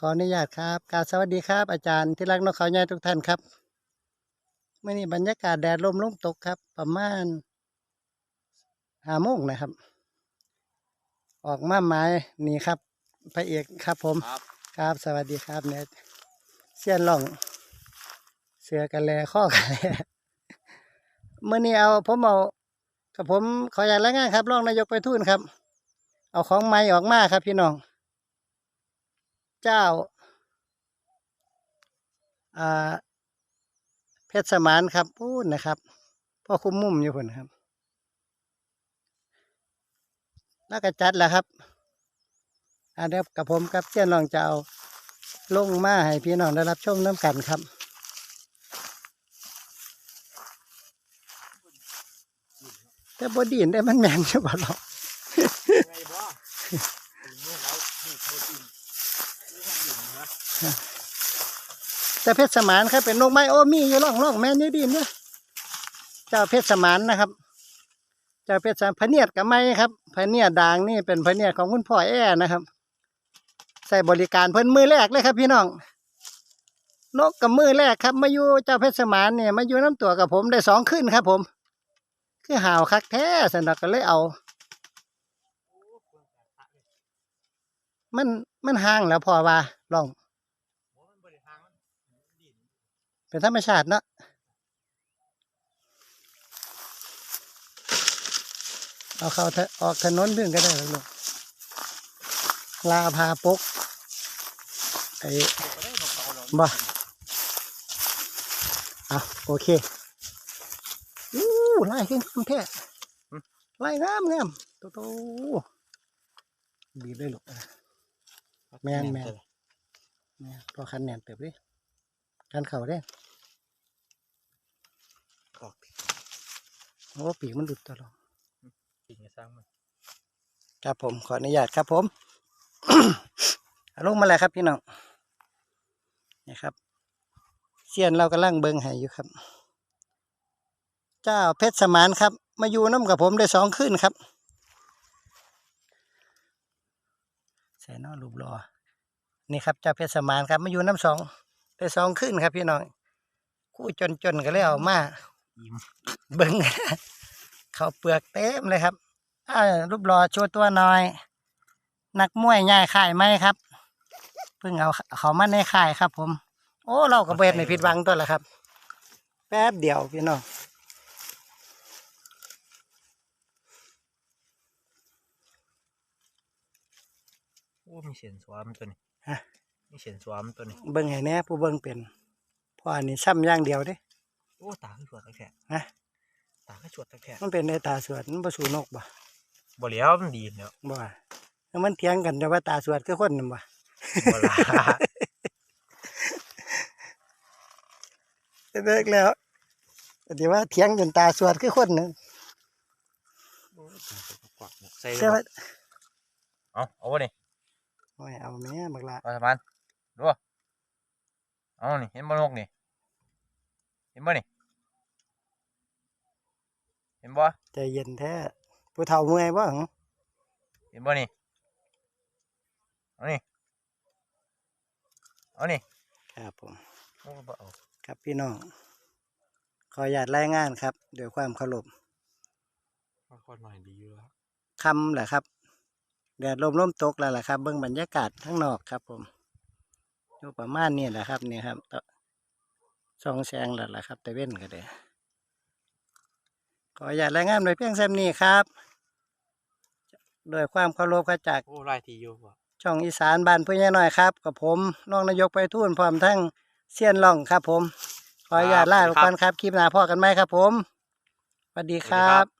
ขออนุญาตครับกราบสวัสดีครับ อาจารย์ที่รักนกเขาใหญ่ทุกท่านครับเมื่อนี้บรรยากาศแดดลมลมตกครับ ประมาณห้าโมงนะครับ ออกมาไม้นี่ครับพระเอกครับผมครับครับสวัสดีครับเนี่ยเสียนหล่อง เสือกันแลข้อกันแลเมื่อนี้เอาผมเอากับผมขออยากรายงานครับรองนายกไปทูนครับ เอาของไม้ออกมาครับพี่น้อง เจ้าเพชรสมานครับพูดนะครับพ่อคุ้มมุมอยู่คนครับ แล้วก็จัดแล้วครับอ่าเดี๋ยกับผมกับเจ้าน้องจะเอาลงมาให้พี่น้องได้รับชมน้ำกันครับแต่บดีนได้มันแมนใช่ปะหรอ แต่เพชรสมานครับเป็นนกไม้โอ้มีอยู่ร่องร่องแม่นี่ดีนเนี่ยเจ้าเพชรสมานนะครับ เจ้าเพชรสมานพเนียดกับไม้ครับพเนียดด่างนี่เป็นพเนียดของคุณพ่อแอ้นะครับ ใส่บริการเพิ่นมือแรกเลยครับ พี่น้องนกกับมือแรกครับ มาอยู่เจ้าเพชรสมานเนี่ยมาอยู่น้ำตัวกับผมได้สองขึ้นครับ ผม คือห่าวคักแท้สนักก็เลยเอา มันมันห่างแล้วพอว่าลองโอ้มันบริทางมันดินเป็นธรรมชาติเนาะเอาเข้าถออกถนนพึ่งก็ได้หรอกลูกลาพาปกไอ้ก็ได้นกเขาเราบ่เอาโอเคอู้ลายขึ้นงามแท้ลายงามงามโตโตบีบเลยลูก แม่นแม่นแม่นพอคันแน่นเติบดิคันเข่าได้ออกโอ้ปีกมันหลุดตลอดจริงจะสร้างมันครับผมขออนุญาตครับผมเอาลงมาแล้วครับพี่น้องนี่ครับเสียนเรากำลังเบิงให้อยู่ครับ เจ้าเพชรสมานครับ มาอยู่น้ำกับผมได้สองคืนครับ ส่นอรูปรอนี่ครับเจ้าเพชรสมานครับมาอยู่น้ำสองได้สองคืนครับพี่น้องกู้จนๆก็เลยเอามายิ้มเบิ้งเขาวเปลือกเต็มเลยครับอ่ารูปรอโชว์ตัวหน่อย นักมวยใหญ่ข่ายไหมครับเพิ่งเอาเขามาในข่ายครับ ผม โอ้เราก็เบ็ดในผิดหวังตัวละครับ แป๊บเดียวพี่น้อง อ้มีเสียงสวามตัวนี้ฮะ มีเสียงสวามตัวนี้เบิ้งให้แน่ผู้เบิ้งเป็นเพราะอันนี้ซ้ำอย่างเดียวเด้ โอ้ตาขึ้นสวดตะแคงฮะ ตาขึ้นสวดตะแคงมันเป็นในตาสวดมันประสูนกบ่บ่เหลียวมันดีเนาะบ่แล้วมันเถียงกันจะว่าตาสวดคือคนนั่นบ่บ่ลาเลิกแล้วแต่ว่าเถียงจนตาสวดคือคนนึงกวักใส่แต่ว่าเอาเอาวะนี่ โอ้ยเอาแม่บักละเอาสมานดูบ่เอานี่เห็นบ่นกนี่เห็นบ่นี่เห็นบ่ใจเย็นแท้ผู้เฒ่าเมื่อยบ่หึเห็นบ่นี่เอานี่เอานี่ครับผมโอ้บ่เอาครับพี่น้องขออนุญาตรายงานครับด้วยความเคารพคนหน่อยดีอยู่แล้วคำแหละครับ แดดลมลมตกแล้วล่ะครับ เบื้องบรรยากาศทั้งนอกครับ ผมอยู่ประมาณนี้แหละครับนี่ครับตส่องแสงแล้วล่ะครับแต่เว้นก็ได้ขออนุญาตรายงานโดยเพียงแค่นี้ครับโดวยความเคารพครับจากโอ้ลายทีอยู่บ่ช่องอีสานบ้านผู้ใหญ่น้อยครับ กับผมน้องนายกไปทุ่นพร้อมทั้งเซียนล่องครับ ผม ขออนุญาตลาไปก่อนครับคลิปหน้าพ่อกันไหมครับ ผมสวัสดีคสวัสดีรัครับบ